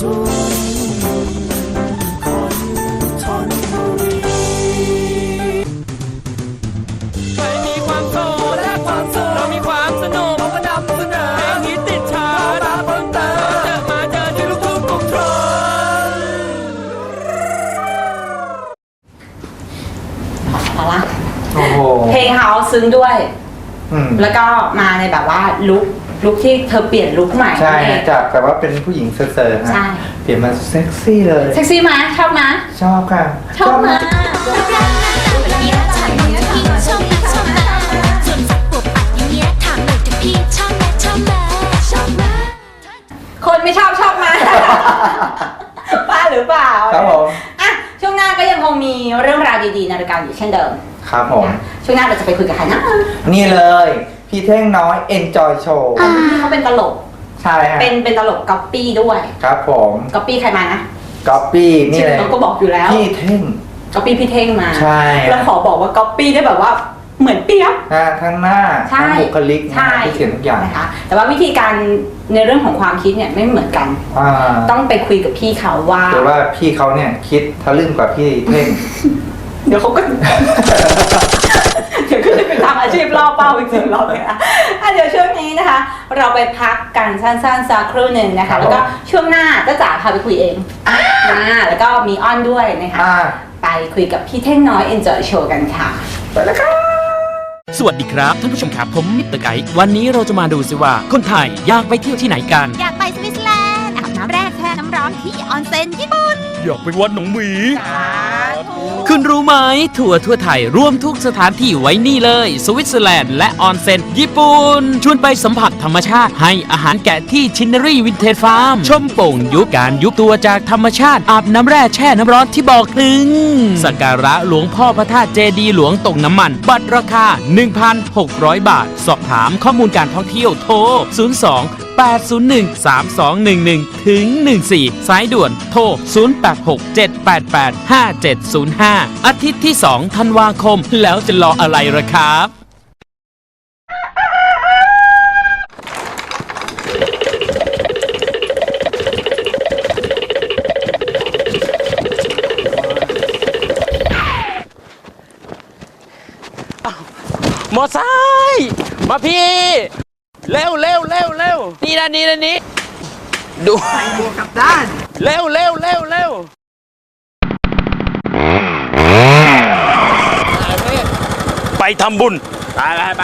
เรามีความสนุกเราก็นำเสนอเพลงฮิตติดชาร์ตมาเพิ่มติมเจมาเจอที่ลูกทุ่งกรุงทนพอละโอ้โหเพลงเฮาซึ้งด้วย อืม แล้วก็มาในแบบว่าลุค ลุคที่เธอเปลี่ยนลุคใหม่ใช่นั่นเอฮะงจากแบบว่าเป็นผู้หญิงเซอร์ๆฮะใช่เปลี่ยนมาเซ็กซี่เลย เซ็กซี่ไหมชอบไหมชอบค่ะชอบไหมแบบนี้ถามหน่อยพี่ชอบไหมชอบไหมส่วนสักปวดปัดอย่างเงี้ยถามหน่อยเถอะพี่ชอบไหมชอบไหมชอบไหมคนไม่ชอบชอบไหมบ้าหรือเปล่าครับผมอะช่วงหน้าก็ยังคงมีเรื่องราวดีๆในรายการอยู่เช่นเดิมครับผม ช่วงหน้าเราจะไปคุยกับใครนะ นี่เลย พี่เท่งน้อย Enjoy Show พี่เขาเป็นตลก ใช่ฮะเป็นเป็นตลกก๊อปปี้ด้วย ครับผมก๊อปปี้ใครมานะก๊อปปี้นี่ชื่เลอยเขาก็บอกอยู่แล้ว พี่เท่ง ก๊อปปี้พี่เท่งมา ใช่ แล้วขอบอกว่าก๊อปปี้ได้แบบว่าเหมือนเปียบหน้าทั้งหน้าใช่ทั้งบุคลิกนะใช่ทุกสิ่งทุกอย่างนะคะ แต่ว่าวิธีการในเรื่องของความคิดเนี่ยไม่เหมือนกัน อ่าต้องไปคุยกับพี่เขาว่าหรือว่าพี่เขาเนี่ยคิดทะลึ่งกว่าพี่เท่ง เดี๋ยวเขาก็ เดี๋ยวก็จะไป ทำอาชีพล่อเป้าจริงๆเราเนี่ยนะอะเดี๋ยวช่วงนี้นะคะ เราไปพักกันสั้นๆสักครู่หนึ่งนะครัคะ บแล้วก็ช่วงหน้าก็จ๋าพาไปคุยเองอ่าแล้วก็มีอ้อนด้วยนะคะ อ่า ไปคุยกับพี่เท่งน้อย Enjoy Show กันค่ะไปแล้วครับสวัสดีครับท่านผู้ชมครับผมมิสเตอร์ไกด์วันนี้เราจะมาดูสิว่า คนไทยอยากไปเที่ยวที่ไหนกัน อยากไปสวิตเซอร์แลนด์อาบน้ำแร่แช่น้ำร้อนที่ออนเซ็นญี่ปุ่นอยากไปวัดหนองหมี คุณรู้ไหมทัวร์ทั่วไทยรวมทุกสถานที่ไว้นี่เลย สวิตเซอร์แลนด์และออนเซ็นญี่ปุ่นชวนไปสัมผัสธรรมชาติให้อาหารแกะที่ชินเนอรี่วินเทจฟาร์มชมโป่งยุคการยุบตัวจากธรรมชาติอาบน้ำแร่แช่น้ำร้อนที่บอกถึงสักการะหลวงพ่อพระธาตุเจดีหลวงตกน้ำมัน บัตรราคา 1,600 บาท สอบถามข้อมูลการท่องเที่ยวโทร 02 801 3211ถึง14 สายด่วนโทร 086 788 5705อาทิตย์ที่ 2 ธันวาคม แล้วจะรออะไรล่ะครับ มอไซค์มาพี่ เร็วเร็วเร็วเร็วนี่นะนี่นะนี่ดูกับด้าน เร็วเร็วเร็วเร็ว ไปทำบุญ ไปไปไป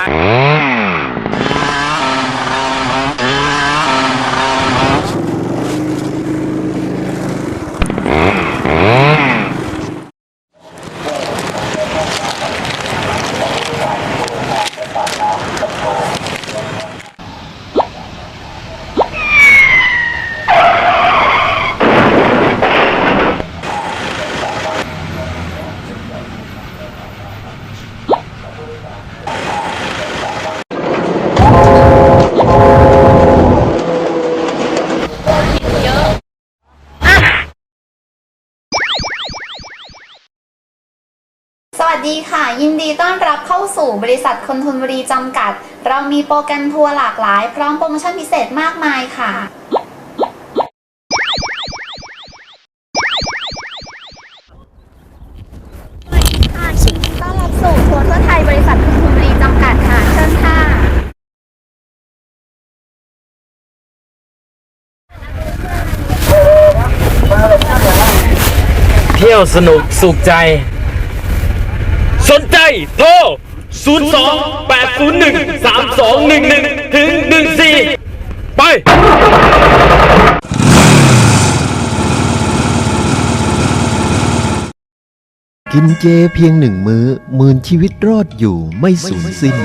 ยินดีต้อนรับเข้าสู่บริษัทคนทุนบุรีจำกัด เรามีโปรแกรมทัวร์หลากหลาย พร้อมโปรโมชั่นพิเศษมากมายค่ะยินดีต้อนรับสู่ทัวร์ทั่วไทยบริษัทคนทุนบุรีจำกัดค่ะ เชิญค่ะ เที่ยวสนุกสุขใจ สนใจโทร 02 801 3211 ถึง 14 ไป กินเจเพียงหนึ่งมื้อหมื่นชีวิตรอดอยู่ไม่สูญสิ้น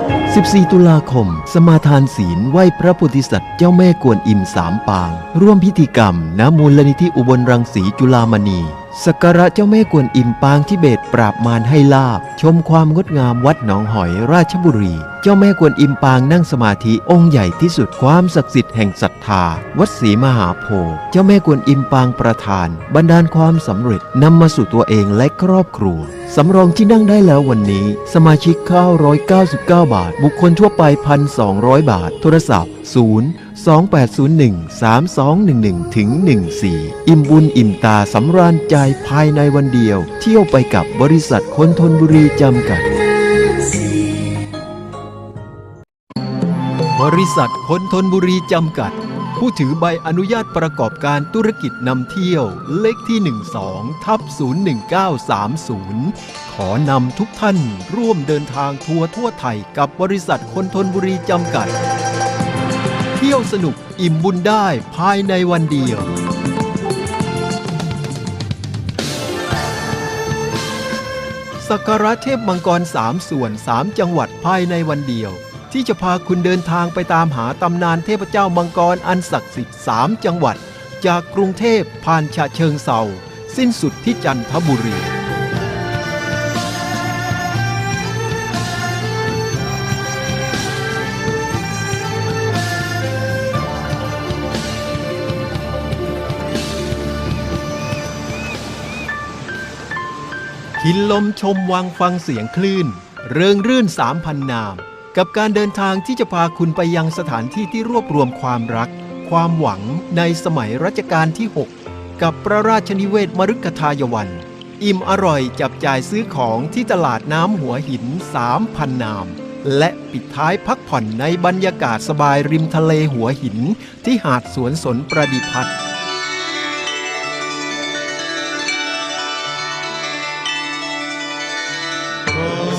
14 ตุลาคม สมาทานศีลไหว้พระโพธิสัตว์เจ้าแม่กวนอิมสามปาง ร่วมพิธีกรรมณมูลนิธิอุบลรังสีจุลามณี สักการะเจ้าแม่กวนอิมปางทิเบตปราบมารให้ลาบ ชมความงดงามวัดหนองหอยราชบุรี เจ้าแม่กวนอิมปางนั่งสมาธิองค์ใหญ่ที่สุดความศักดิ์สิทธิ์แห่งศรัทธา วัดศรีมหาโพธิ์เจ้าแม่กวนอิมปางประธานบันดาลความสำเร็จนำมาสู่ตัวเองและครอบครัวสำรองที่นั่งได้แล้ววันนี้ สมาชิกข้าว199 บาท บุคคลทั่วไป 1,200 บาท โทรศัพท์ 0 2801 3211ถึง14 อิ่มบุญอิ่มตาสำราญใจภายในวันเดียว เที่ยวไปกับบริษัทคนทนบุรีจำกัด บริษัทคนทนบุรีจำกัด ผู้ถือใบอนุญาตประกอบการธุรกิจนำเที่ยวเลขที่ 12ทับ01930 ขอนำทุกท่านร่วมเดินทางทัวร์ทั่วไทยกับบริษัทคนทนบุรีจำกัด เที่ยวสนุกอิ่มบุญได้ภายในวันเดียว สักการะเทพมังกรสามส่วน 3 จังหวัดภายในวันเดียว ที่จะพาคุณเดินทางไปตามหาตำนานเทพเจ้ามังกรอันศักดิ์สิทธิ์3จังหวัด จากกรุงเทพผ่านฉะเชิงเซาสิ้นสุดที่จันทบุรี กินลมชมวังฟังเสียงคลื่น เริงรื่นสามพันนาม กับการเดินทางที่จะพาคุณไปยังสถานที่ที่รวบรวมความรัก ความหวังในสมัยรัชกาลที่ 6 กับพระราชนิเวศมฤคทายวัน อิ่มอร่อยจับจ่ายซื้อของที่ตลาดน้ำหัวหินสามพันนาม และปิดท้ายพักผ่อนในบรรยากาศสบายริมทะเลหัวหินที่หาดสวนสนประดิพัฒน์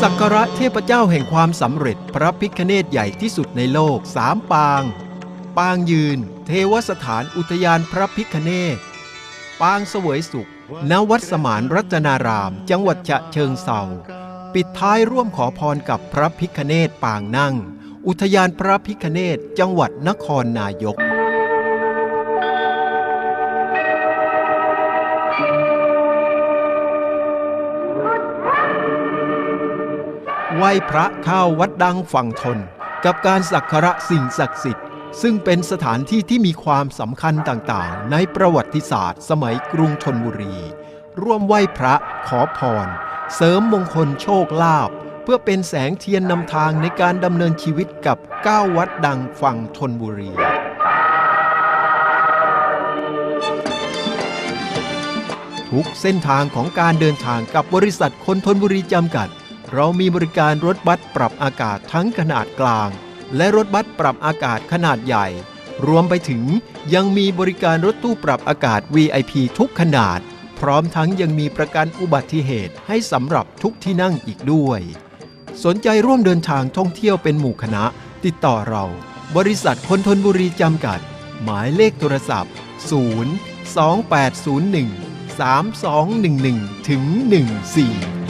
สักการะเทพเจ้าแห่งความสำเร็จพระพิคเนตใหญ่ที่สุดในโลกสามปาง ปางยืน เทวสถานอุทยานพระพิคเนตปางเสวยสุข ณวัดสมานรัตนาราม จังหวัดฉะเชิงเซาปิดท้ายร่วมขอพรกับพระพิคเนตปางนั่ง อุทยานพระพิคเนตจังหวัดนครนายก ไหว้พระข้าววัดดังฝั่งทน กับการสักการะสิ่งศักดิ์สิทธิ์ ซึ่งเป็นสถานที่ที่มีความสำคัญต่างๆ ในประวัติศาสตร์ สมัยกรุงธนบุรี ร่วมไหว้พระขอพร เสริมมงคลโชคลาภเพื่อเป็นแสงเทียนนำทางในการดำเนินชีวิตกับ9วัดดังฝั่งธนบุรีทุกเส้นทางของการเดินทางกับบริษัทคนทนบุรีจำกัด เรามีบริการรถบัสปรับอากาศทั้งขนาดกลาง และรถบัสปรับอากาศขนาดใหญ่ รวมไปถึงยังมีบริการรถตู้ปรับอากาศ VIP ทุกขนาด พร้อมทั้งยังมีประกันอุบัติเหตุให้สำหรับทุกที่นั่งอีกด้วย สนใจร่วมเดินทางท่องเที่ยวเป็นหมู่คณะ ติดต่อเรา บริษัทคนทนบุรีจำกัด หมายเลขโทรศัพท์ 0 2801 3211ถึง14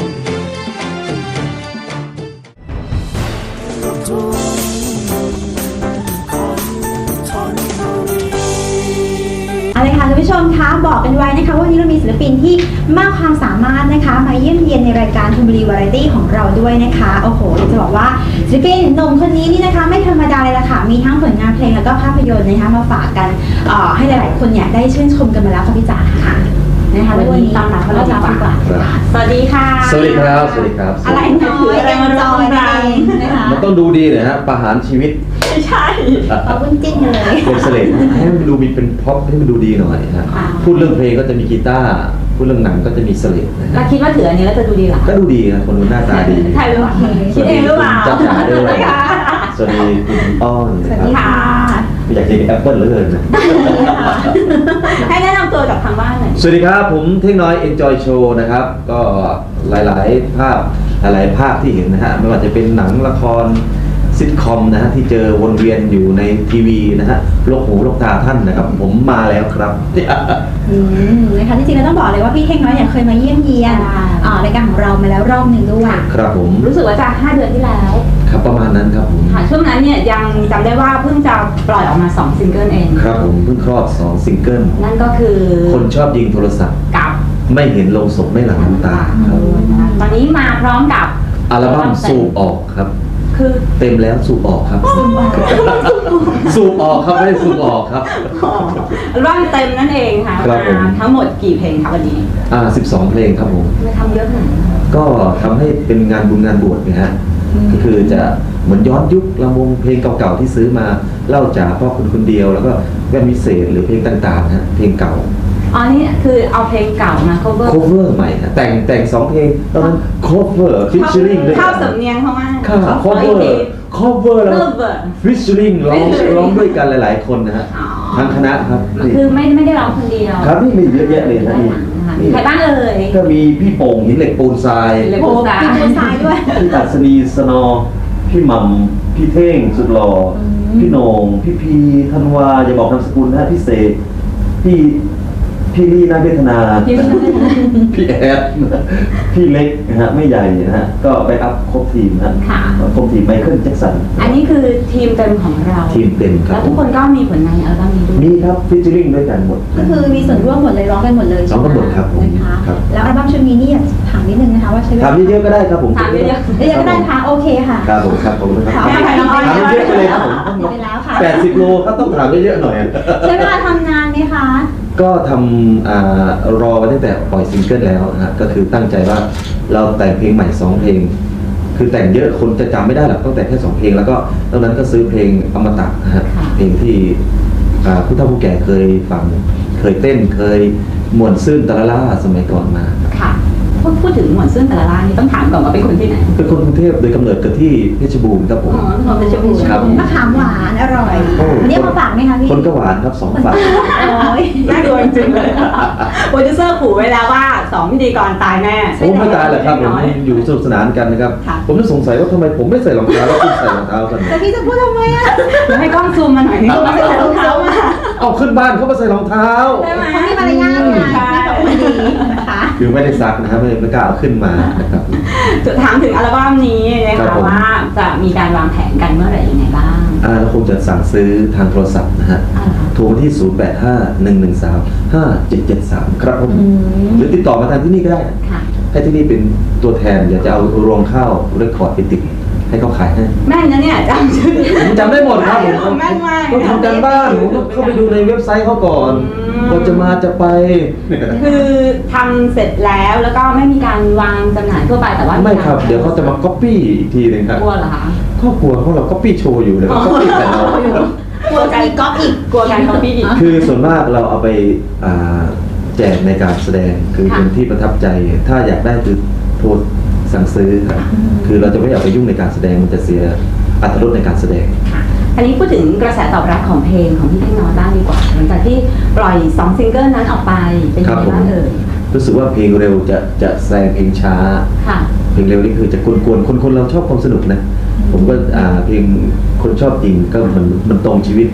ชมคะบอกกันไว้นะคะว่าวันนี้เรามีศิลปินที่มากความสามารถนะคะ มาเยี่ยมเยียนในรายการทุนบุรีวาไรตี้ของเราด้วยนะคะโอ้โหอยากจะบอกว่าศิลปินหนุ่มคนนี้นี่นะคะไม่ธรรมดาเลยล่ะค่ะมีทั้งผลงานเพลงแล้วก็ภาพยนตร์นะคะมาฝากกันเอ่อให้หลายๆคนเนี่ยได้ชื่นชมกันมาแล้วค่ะพี่จ๋าค่ะนะคะแล้ววันนี้ต้อนรับเขาเราดีกว่าครับสวัสดีค่ะสวัสดีครับสวัสดีครับ อะไรนะถืออะไรมาร่วมรังนะคะมันต้องดูดีหนะฮะประหารชีวิต ไม่ใช่ขอบคุณจิ้นกันเลยเป็นเสลดให้มันดูมีเป็นพ็อปให้มันดูดีหน่อยฮะพูดเรื่องเพลงก็จะมีกีตาร์พูดเรื่องหนังก็จะมีเสลดนะเราฮะคิดว่าถืออันนี้แล้วจะดูดีเหรอก็ดูดีนะคนดูหน้าตาดีใช่หรือเปล่าคิดเองหรือเปล่าจับจ๋าด้วยค่ะสวัสดีคุณอ้อนนะคค่ะรับอยากจะแอปเปิลเหลือเกินนะให้แนะนำตัวกับทางบ้านหน่อยสวัสดีครับผมเท่งน้อย Enjoy Show นะครับ ก็หลายๆภาพหลายๆภาพที่เห็นนะฮะไม่ว่าจะเป็นหนังละคร ซิทคอมนะฮะที่เจอวนเวียนอยู่ในทีวีนะฮะโลกหูโลกตาท่านนะครับ ผมมาแล้วครับ อืมนะคะจริงๆแล้วต้องบอกเลยว่าพี่เท่งน้อยเนี่ยเคยมาเยี่ยมเยียนใช่ อ่ารายการของเรามาแล้วรอบหนึ่งด้วยครับผมรู้สึกว่าจะ 5 เดือนที่แล้วครับประมาณนั้นครับผมค่ะช่วงนั้นเนี่ยยังจำได้ว่าเพิ่งจะปล่อยออกมา 2 ซิงเกิลเอง ครับผมเพิ่งคลอดสองซิงเกิลนั่นก็คือคนชอบยิงโทรศัพท์ กับไม่เห็นลงศพไม่หลังน้ำตาครับ ตอนนี้มาพร้อมกับอัลบั้มสูบออกครับ คือ เต็มแล้วสูบออกครับสูบออกครับไม่ได้สูบออกครับ อัลบั้มเต็มนั่นเองค่ะครับผม มาทั้งหมดกี่เพลงคะวันนี้อ่า12 เพลงครับผมไม่ทำเยอะขนาดนั้นก็ทำให้เป็นงานบุญงานบวชนะฮะก็คือจะเหมือนย้อนยุคลำวงเพลงเก่าๆที่ซื้อมาเล่าจากพ่อคุณคนเดียว แล้วก็แว่นวิเศษหรือเพลงต่างๆฮะเพลงเก่า อ๋อนี่คือเอาเพลงเก่ามา cover cover ใหม่ฮะแต่งแต่งสองเพลงตอนนั้น cover featuring ด้วยเข้ากันสำเนียงเขามากค่ะขออีก cover ที cover แล้ว cover featuring ร้อง featuring ร้องด้วยกันหลาย ๆ คนนะฮะอ๋อทั้งคณะครับนี่คือไม่ไม่ได้ร้องคนเดียวครับนี่มีเยอะแยะเลยนะนี่นะคะมีนี่ใครบ้างเอ่ยก็มีพี่โป่งหินเหล็กปูนทราย เลยโอ้พูโหดซะมีคุณทรายด้วย พี่อัศนีสนอ พี่หม่ำพี่เท่งสุดหล่ออพี่โหนง พี่พีธันวาอย่าบอกนามสกุลนะฮะพี่เสกพี่ พี่ลี่นาเวทนาพี่ไม่ได้พี่แอดพี่เล็กนะฮะไม่ใหญ่นะฮะก็ไปอัพครบทีมนะฮะค่ะ ครบทีมไมเคิลแจ็คสันอันนี้คือทีมเต็มของเรา ทีมเต็มครับแล้วทุกคนก็มีผลงานในอัลบั้มนี้ด้วย มีครับฟิชเชอริงด้วยกันหมด ก็คือมีส่วนร่วมหมดเลยร้องกันหมดเลยร้องกันหมดครับผมนะคะครับแล้วอัลบั้มชุดนี้นี่อยากถามนิดนึงนะคะว่าใช้เวลาถามเยอะๆก็ได้ครับผมถามเยอะเดี๋ยวก็ได้ค่ะโอเคค่ะครับผมครับผมนะคถารัมบไปน้องอ้อยถามเยอะๆไปเลยครับผม ไปแล้วค่ะแปดสิบโลก็ต้องถามเยอะๆหน่อย ใช้เวลาทำนานไหมคะ ก็ทำอ่ารอไว้ตั้งแต่ปล่อยซิงเกิลแล้วนะฮะก็คือตั้งใจว่าเราแต่งเพลงใหม่สองเพลง คือแต่งเยอะคนจะจำไม่ได้หรอกต้องแต่งแค่สองเพลง แล้วก็ตอนนั้นก็ซื้อเพลงอมตะนะฮะค่ะเพลงที่อ่าผู้เฒ่าผู้แก่เคยฟังเคยเต้นเคยมวนซื่นตะละล่าสมัยก่อนมาค่ะ พูดพูดถึงหมวดซึ่งแต่ละร้านนี้ต้องถามก่อนว่าเป็นคนที่ไหนเป็นคนกรุงเทพโดยกำเนิดเกิดที่เพชรบูรณ์ครับผม อ๋อเป็นคนเพชรบูรณ์ครับ มะขามหวานอร่อยโอ้วันนี้เอามาฝากไหมคะพี่คนก็หวานครับสองฝั่ง โอ้ย น่ากลัวจริงๆเลยโปรดิวเซอร์ขู่ไว้แล้วว่าสองพิธีกรตายแน่โอ้ไม่ตายหรอกครับผมน้อยอยู่สนุกสนานกันนะครับ ค่ะ ผมจะสงสัยว่าทำไมผมไม่ใส่รองเท้าแล้วคุณใส่รองเท้ากัน แต่พี่จะพูดทำไมอะ เดี๋ยวให้กล้องซูมมาหน่อยนี่มาใส่รองเท้ามา เอาขึ้นบ้านเขามาใส่รองเท้าใช่ไหมเขามีมารยาทไงพี่กับคนดีนะคะ คือไม่ได้ซักนะครับไม่ไม่กล้าเอาขึ้นมานะครับ จะถามถึงอัลบั้มนี้นะครัคะบผม ว่าจะมีการวางแผนกันเมื่อไหร่ยังไงบ้างอ่าเราคงจะสั่งซื้อทางโทรศัพท์นะฮะอ่าโทรมาที่ 085 113 5773 ครับผมอืมหรือติดต่อมาทางที่นี่ก็ได้ ค่ะ ให้ที่นี่เป็นตัวแทนอยากจะเอารวงข้าวเรคคอร์ดไปติด ให้เขาขายให้แม่นนะเนี่ยจำชื่อผมจำได้หมดครับผม แม่นมากต้องทำการบ้านผมต้องเข้าไปดูในเว็บไซต์เขาก่อนอืมก่อนจะมาจะไป คือทำเสร็จแล้วแล้วก็ไม่มีการวางจำหน่ายทั่วไปแต่ว่าไม่ครับ เดี๋ยวเขาจะมาก๊อปปี้อีกทีหนึงครับกลัวเหรอคะครอบครัวของเราก๊อปปี้โชว์อยู่เลยก๊อปปี้แต่เรา กลัวการก๊อปอีกกลัวการก๊อปปี้อีก คือส่วนมากเราเอาไปอ่าแจกในการแสดงคือค่ะ เป็นที่ประทับใจ ถ้าอยากได้คือโทร สั่งซื้อครับคือเราจะไม่อยากไปยุ่งในการแสดงมันจะเสียอัตรสในการแสดง อันนี้พูดถึงกระแสตอบรับของเพลงของพี่เท่งน้อยบ้างดีกว่าหลังจากที่ปล่อยสองซิงเกิลนั้นออกไปเป็นยังไงบ้างเอ่ยรู้สึกว่าเพลงเร็วจะจะแซงเพลงช้าค่ะเพลงเร็วนี่คือจะกวนๆคนคนเราชอบความสนุกนะผมก็อ่าเพลงคนชอบจริงก็มันมันตรงชีวิต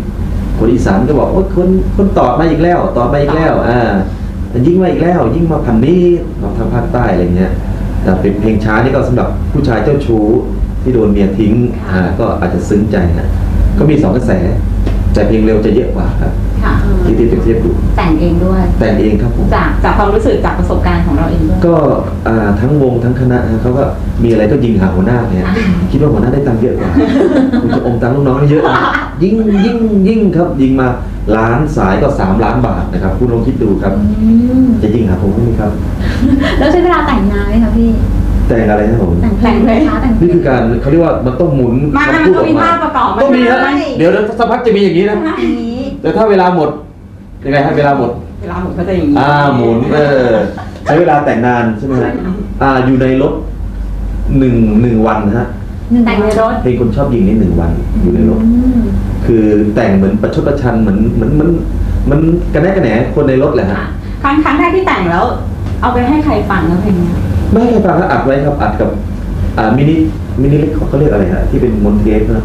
คนอีสานก็บอกว่าคนคนตอบมาอีกแล้วตอบมาอีกแล้วอ่ายิ่งมาอีกแล้วยิ่งมาพันนี้ของทางภาคใต้อะไรเงี้ย แต่เป็นเพลงช้านี่ก็สำหรับผู้ชายเจ้าชู้ที่โดนเมียทิ้งอ่าก็อาจจะซึ้งใจนะก็มีสองกระแส แต่เพลงเร็วจะเยอะกว่าครับ ค่ะที่ที่เปรียบเทียบดูแต่งเองด้วย แต่งเองครับผม จากจากความรู้สึกจากประสบการณ์ของเราเองด้วย ก็อ่าทั้งวงทั้งคณะฮะเขาก็มีอะไรก็ยิงหาหัวหน้าเนี่ยคิดว่าหัวหน้าได้ตังค์เยอะกว่า คุณจะอมตังค์ลูกน้องให้เยอะนะยิ่งยิ่งยิ่งครับยิงมาล้านสายก็สามล้านบาทนะครับคุณลองคิดดูครับ อืมจะยิงหาผมไหมครับ แล้วใช้เวลาแต่งนานไหมคะพี่ แต่งอะไรนะผมแต่งเพลงไหมคะแต่งเพลนี่งคือการเขาเรียกว่ามันต้องหมุนมาคำมันพูดต้อองอกมีมาภาพประกอบต้องมีฮะใช่ เดี๋ยวเดี๋ยวสักพักจะมีอย่างนี้นะนี้ แต่ถ้าเวลาหมดยังไงฮะเวลาหมด เวลาหมุนก็จะอย่างนี้อ่าหมุนเออใช้เวลาแต่งนานใช่ไหมฮะอ่าอยู่ในรถหนึ่งหนึ่งวันนะฮะหนึ่งแต่งในรถเพลงคนชอบยิงนี่หนึ่งวันอยู่ในรถอืมคือแต่งเหมือนประชดประชันเหมือนเหมือนมันมันกระแนกกระแหนคนในรถแหละฮะ ครั้งครั้งแรกที่แต่งแล้ว เอาไปให้ใครฟังแล้วเพลงเนี้ยไม่ให้ใครฟังก็อัดไว้ครับอัดกับ อ่ามินิมินิเล็กเขาเรียกอะไรฮะที่เป็นมอนเทปนะ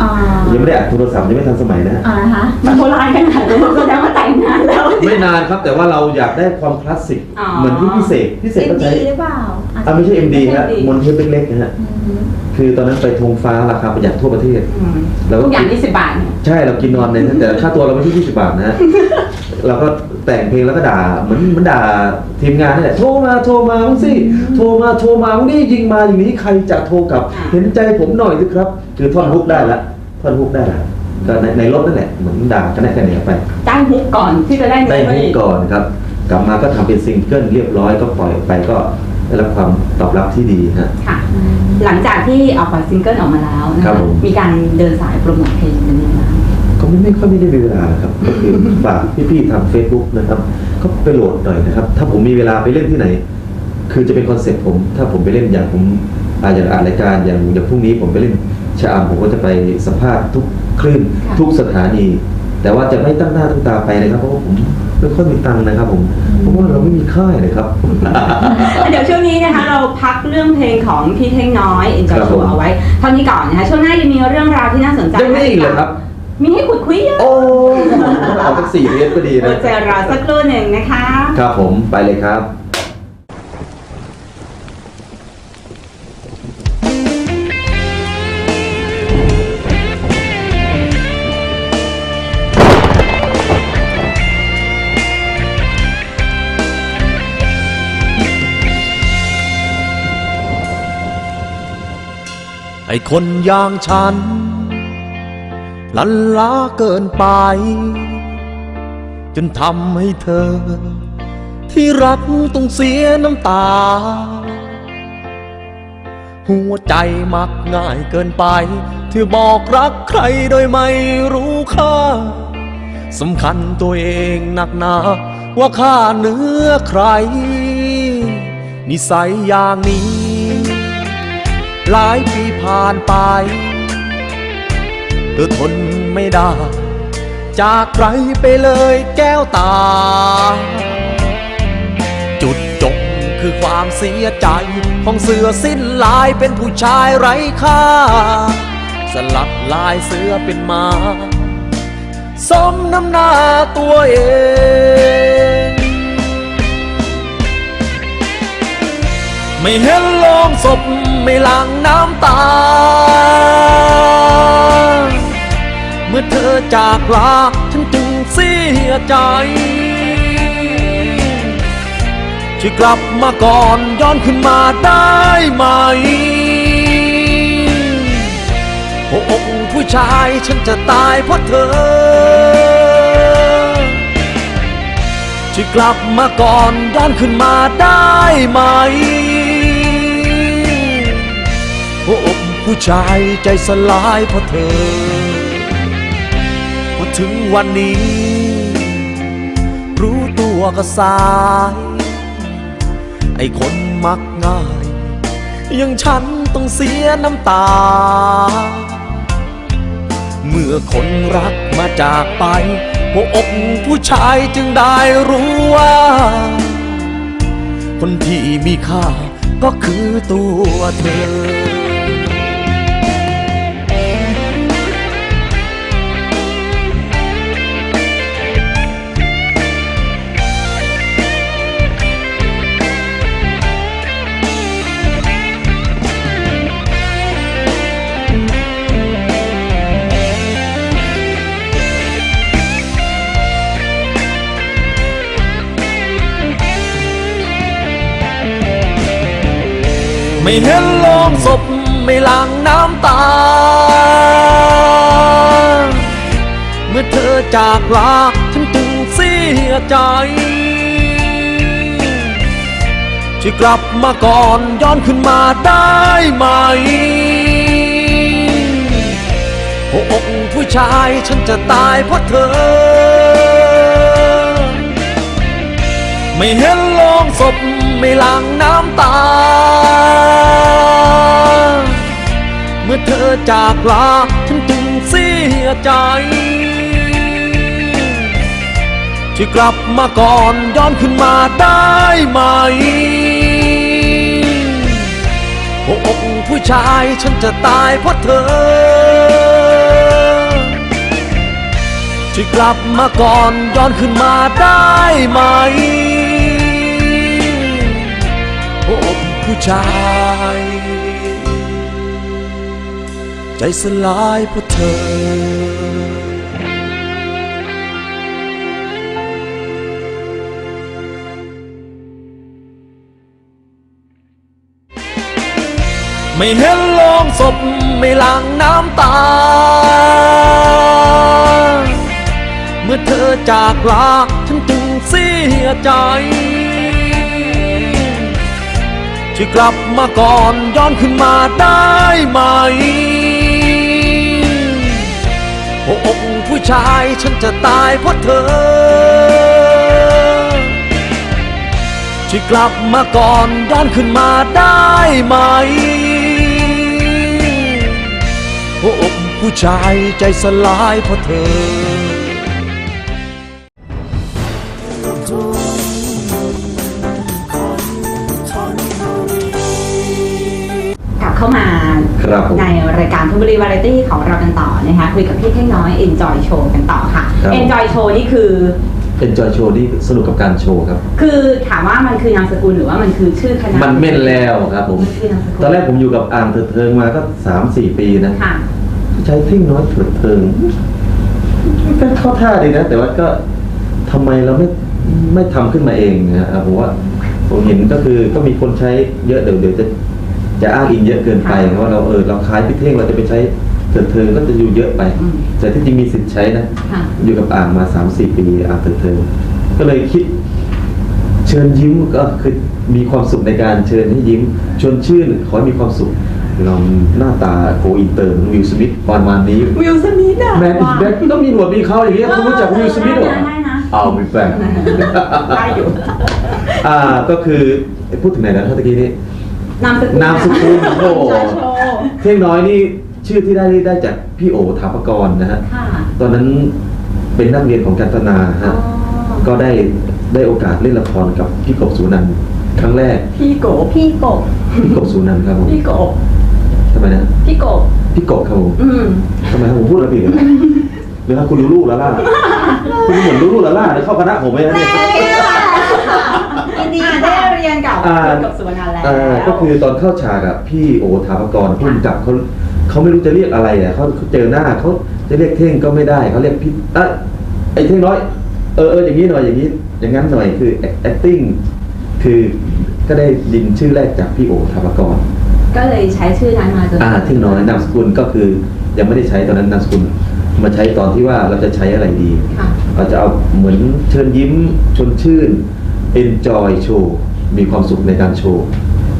อ่ายังไม่ได้อัดโทรศัพท์ยังไม่ทันสมัยนะฮะอ่านะคะมันโบราณขนาดนั้นแสดงว่าแต่งนานแล้วไม่นานครับแต่ว่าเราอยากได้ความคลาสสิกอ๋อเหมือนที่พิเศษพิเศษเอ็ก็มใช้ดีหรือเปล่า อาจจะอ่าไม่ใช่ MD ฮะไม่ใช่ MD มอนเทปเล็กๆนะฮะอืมคือตอนนั้นไปธงฟ้าราคาประหยัดทั่วประเทศอืมแล้วก็ ทุกอย่าง20บาทเนี่ยใช่เรากินนอนในนั้นแต่ค่าตัวเราไม่ใช่20 บาทนะฮะ เราก็แต่งเพลงแล้วก็ด่าเหมือนเหมือนด่าทีมงานนี่แหละโทรมาโทรมาบ้างสิโทรมาโทรมาบ้างนี่ยิงมาอย่างนี้ใครจะโทรกลับ เห็นใจผมหน่อยสิครับ คือท่อนฮุกได้ละท่อนฮุกได้ละก็ในในรถนั่นแหละเหมือนด่ากันแน่กันเนี่ยไป จ้างฮุกก่อนที่จะได้ได้เนื้อฮุกก่อนครับ กลับมาก็ทำเป็นซิงเกิลเรียบร้อยก็ปล่อยไปก็ ได้รับความตอบรับที่ดีฮะ ค่ะ หลังจากที่เอาปล่อยซิงเกิลออกมาแล้วนะครัคะบผม มีการเดินสายโปรโมทเพลงกันยังไงบ้าง ก็ไม่ไม่ค่อยไม่ได้มีเวลาครับ ก็คือฝากพี่ๆทำ Facebook นะครับ ก็ไปโหลดหน่อยนะครับ ถ้าผมมีเวลาไปเล่นที่ไหน คือจะเป็นคอนเซ็ปต์ผม ถ้าผมไปเล่นอย่างผมอาอย่างอ่านรายการอย่างอย่างพรุ่งนี้ผมไปเล่นชะอำผมก็จะไปสัมภาษณ์ทุกคลื่นค่ะ ทุกสถานี แต่ว่าจะไม่ตั้งหน้าตั้งตาไปเลยครับเพราะว่าผม ไม่ค่อยมีตังค์นะครับผมเพราะว่าเราไม่มีค่ายเลยครับ เดี๋ยวช่วงนี้นะคะเราพักเรื่องเพลงของพี่เท่งน้อย Enjoy ครับ Show ผมเอาไว้เท่านี้ก่อนนะคะช่วงหน้ายังมีเรื่องราวที่น่าสนใจยังไม่อีกเหรอครับ มีให้ขุดคุยเยอะโอ้เอาสักสี่เมตรก็ดีอนะดใจรอสักครู่หนึ่งนะคะ ครับผมไปเลยครับ อ้คนอย่างฉัน ลันล้าเกินไป จนทำให้เธอ ที่รักต้องเสียน้ำตา หัวใจมักง่ายเกินไป ที่บอกรักใครโดยไม่รู้ค่าสำคัญตัวเองหนักหนาว่าข้าเนื้อใคร นิสัยอย่างนี้ หลายปี ผ่านไป เธอทนไม่ได้ จากใครไปเลยแก้วตา จุดจบคือความเสียใจ ของเสือสิ้นลายเป็นผู้ชายไร้ค่า สลัดลายเสือเป็นมา สมน้ำหน้าตัวเอง ไม่เห็นโลงศพไม่หลังน้ำตา เมื่อเธอจากลาฉันจึงเสียใจช่วยกลับมาก่อนย้อนขึ้นมาได้ไหมหัวอกผู้ชายฉันจะตายเพราะเธอช่วยกลับมาก่อนย้อนขึ้นมาได้ไหม หัวอกผู้ชายใจสลายเพราะเธอ พอถึงวันนี้ รู้ตัวก็สาย ไอ้คนมักง่าย ยังฉันต้องเสียน้ำตา เมื่อคนรักมาจากไป หัวอกผู้ชายจึงได้รู้ว่า คนที่มีค่าก็คือตัวเธอ ไม่เห็นลงศพไม่หลังน้ำตา เมื่อเธอจากลาฉันจึงเสียใจช่วยกลับมาก่อนย้อนขึ้นมาได้ไหมหัวอกผู้ชายฉันจะตายเพราะเธอ ไม่เห็นลงศพ ไม่หลังน้ำตา เมื่อเธอจากลาฉันจึงเสียใจช่วยกลับมาก่อนย้อนขึ้นมาได้ไหมหัวอกผู้ชายฉันจะตายเพราะเธอช่วยกลับมาก่อนย้อนขึ้นมาได้ไหม วอกผู้ชายใจสลายเพราะเธอไม่เห็นลงศพไม่หลังน้ำตา เมื่อเธอจากลาฉันจึงเสียใจ ช่วยกลับมาก่อนย้อนขึ้นมาได้ไหมหัวอกผู้ชายฉันจะตายเพราะเธอ ช่วยกลับมาก่อนย้อนขึ้นมาได้ไหมหัวอกผู้ชายใจสลายเพราะเธอามาครับผมในรายการทุบรีวาไรตี้ของเรากันต่อนะคะคุยกับพี่เท่งน้อย Enjoy Show กันต่อค่ะ ครับ Enjoy Show นี่คือ เป็นจอยโชว์ที่สนุกกับการโชว์ครับ คือถามว่ามันคือนามสกุลหรือว่ามันคือชื่อคณะมันเม่นแล้วครับผม มันคือนามสกุลตอนแรกผมอยู่กับอ่างเถิดเทิงมาก็สามสี่ปีนะ ค่ะ ใช้เพ่งน้อยเถิดเทิงก็เข้าท่าดีนะ แต่ว่าก็ทำไมเราไม่ไม่ทำขึ้นมาเองนะครับผมว่าผมเห็นก็คือก็มีคนใช้เยอะเดี๋ยวเดี๋ยวจะ จะอ้างอิงเยอะเกินไปค่ะว่าเราเออเราคล้ายพี่เท่งเราจะไปใช้เถิดเทิงก็จะอยู่เยอะไปอืมแต่ที่จริงมีสิทธิ์ใช้นะค่ะอยู่กับอ่างมาสามสี่ปีอ่างเถิดเทิงก็เลยคิด เชิญยิ้มก็คือมีความสุขในการเชิญให้ยิ้มชวนชื่นขอให้มีความสุขเราหน้าตาโกอินเตอร์วิลสมิธประมาณนี้วิลสมิธอะแมนอีกแบ็คต้องมีหนวดมีเขาอย่างเงี้ยคุณรู้จักวิลสมิธเหรอได้นะเอาไม่แฟนได้อยู่อ่าก็คือพูดถึงไหนนะเมื่อกี้นี้ นามสกุลนามสกุลโอ้โห Enjoy Show เท่งน้อยนี่ชื่อที่ได้นี่ได้จากพี่โอถาปกรนะฮะค่ะตอนนั้นเป็นนักเรียนของการตนาอ๋อฮะก็ได้ได้โอกาสเล่นละครกับพี่กบสุนันท์ครั้งแรกพี่โกบพี่กบพี่กบสุนันท์ครับผมพี่โกบทำไมนะพี่โกบพี่กบครับผมอืมทำไมครับผมพูดอะไรผิดเหรอหรือว่าคุณรู้ลูกแล้วล่ะคุณเหมือนรู้ลูกแล้วล่ะเดี๋ยวเข้าคณะผมไหมเนี่ย ยินดีได้เรียนกับอ่าคุณกับสุวรรณแล้วอ่าก็คือตอนเข้าฉากอะพี่โอถาปกรพุ่มกับเขาเขาไม่รู้จะเรียกอะไรอะเขาเขาเจอหน้าเขาจะเรียกเท่งก็ไม่ได้เขาเรียกพี่เอะไอ้เท่งน้อยเออเอออย่างนี้หน่อยอย่างนี้อย่างนั้นหน่อยคือ acting คือก็ได้ยินชื่อแรกจากพี่โอถาปกร ก็เลยใช้ชื่อนั้นมาจนอ่าเท่งน้อยนามสกุลก็คือยังไม่ได้ใช้ตอนนั้นนามสกุล มาใช้ตอนที่ว่าเราจะใช้อะไรดีค่ะเราจะเอาเหมือนเชิญยิ้มชวนชื่น enjoy show มีความสุขในการโชว์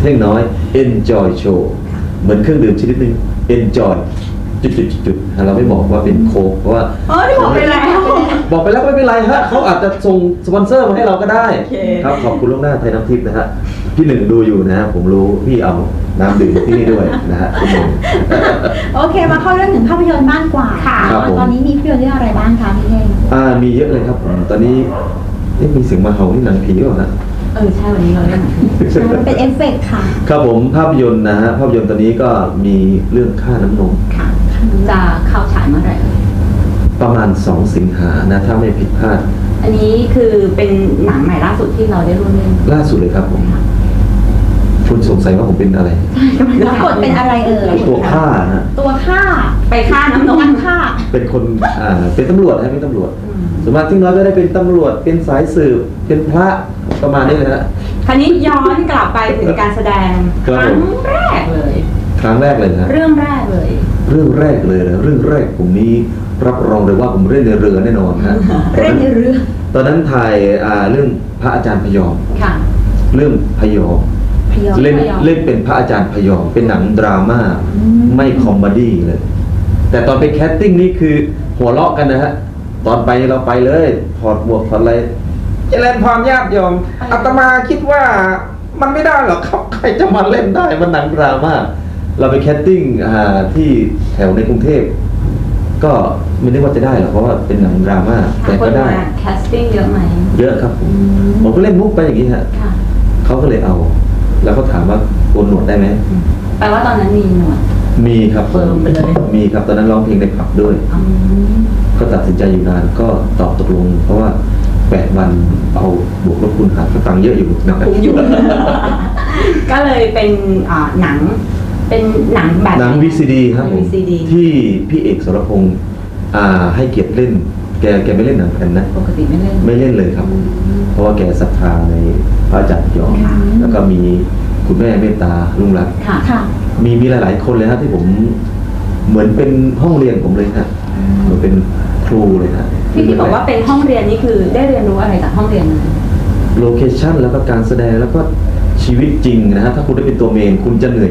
เท่งน้อย enjoy show เหมือนเครื่องดื่มชนิดหนึง enjoy จุดจุดจุดจุดเราไม่บอกว่าเป็นโค้กเพราะว่าเอ้ยบอกไปแล้ว บอกไปแล้วไม่เป็นไรฮะเขาอาจจะส่งสปอนเซอร์มาให้เราก็ได้ โอเค ครับขอบคุณล่วงหน้าไทยน้ำทิพย์นะฮะพี่หนึ่งดูอยู่นะฮะผมรู้พี่เอาน้ำดื่มที่นี่ด้วยนะฮะคุณหนึ่ง โอเค มาเข้าเรื่องถึงภาพยนตร์บ้างกว่าค่ะ ครับผม ตอนนี้มีภาพยนตร์เรื่องอะไรบ้างคะพี่เท่งอ่ามีเยอะเลยครับผมตอนนี้เอ๊ะมีเสียงมาเห่าที่หนังผีหรือเปล่าฮะ เออใช่วันนี้เราเล่นหนังใช่มันเป็นเอฟเฟกต์ค่ะ ครับผมภาพยนตร์นะฮะภาพยนตร์ตอนนี้ก็มีเรื่องค่าน้ำนมค่ะจะเข้าฉายเมื่อไหร่เอ่ยประมาณ 2 สิงหานะถ้าไม่ผิดพลาด อันนี้คือเป็นหนังใหม่ล่าสุดที่เราได้ร่วมเล่นล่าสุดเลยครับผม คุณสงสัยว่าผมเป็นอะไรแล้วกดเป็นอะไรเอ่ยตัวฆ่าฮะตัวฆ่าไปฆ่าน้ำนมนักฆ่าเป็นคนอ่าเป็นตำรวจนะเป็นตำรวจอืมส่วนมากที่น้อยก็ได้เป็นตำรวจเป็นสายสืบเป็นพระประมาณนี้เลยฮะคราวนี้ย้อนกลับไปถึงการแสดงคครับผมรั้งแรกเลยครั้งแรกเลยนะฮะเรื่องแรกเลย เรื่องแรกเลยนะเรื่องแรกผมนี้รับรองเลยว่าผมเล่นในเรือแน่นอนฮะเล่นในเรือ ตอนนั้นถ่ายอ่าเรื่องพระอาจารย์พยอมค่ะเรื่องพยอม พยอมเล่นพยอมเล่นเป็นพระอาจารย์พยอมเป็นหนังดราม่าอืมไม่คอมเมดี้เลย แต่ตอนไปแคสติ้งนี่คือหัวเราะกันนะฮะ ตอนไปเราไปเลยถอดหมวกถอดอะไรเจริญพรญาติโยมอาตมาคิดว่ามันไม่ได้หรอกครับใครจะมาเล่นได้มันหนังดราม่าเราไปแคสติ้งอ่าที่แถวในกรุงเทพก็ไม่ได้ว่าจะได้หรอกเพราะว่าเป็นหนังดราม่าแต่คก็นได้มาแคสติ้งเยอะไหมเยอะครับผมผมก็เล่นมุกไปอย่างนี้ฮะค่ะเขาก็เลยเอา แล้วก็ถามว่าโกนหนวดได้ไหมแปลว่าตอนนั้นมีหนวด มีครับเฟิร์มไปเลย มีครับตอนนั้นร้องเพลงในผับด้วย อืมก็ตัดสินใจอยู่นานก็ตอบตกลง เพราะว่าแปดวันเอาบวกลบคูณหารก็ตังค์เยอะอยู่นะครับคุ้มอยู่ ก็เลยเป็นอ่าหนัง เป็นหนังแบบหนัง VCD ครับผม VCD ที่พี่เอกสรพงศ์อ่าให้เกียรติเล่น แกแกไม่เล่นหนังแผ่นนะ ปกติไม่เล่น ไม่เล่นเลยครับ เพราะว่าแกศรัทธาในพระอาจารย์ยอมค่ะ แล้วก็มีคุณแม่เมตตาลุงรัก ค่ะ ค่ะ มีมีหลายๆคนเลยฮะที่ผมเหมือนเป็นห้องเรียนผมเลยฮะเหมือนเป็นครูเลยฮะที่ที่บอกว่าเป็นห้องเรียนนี่คือได้เรียนรู้อะไรจากห้องเรียนนั้นโลเคชั่นแล้วก็การแสดงแล้วก็ชีวิตจริงนะฮะถ้าคุณได้เป็นตัวเมนคุณจะเหนื่อย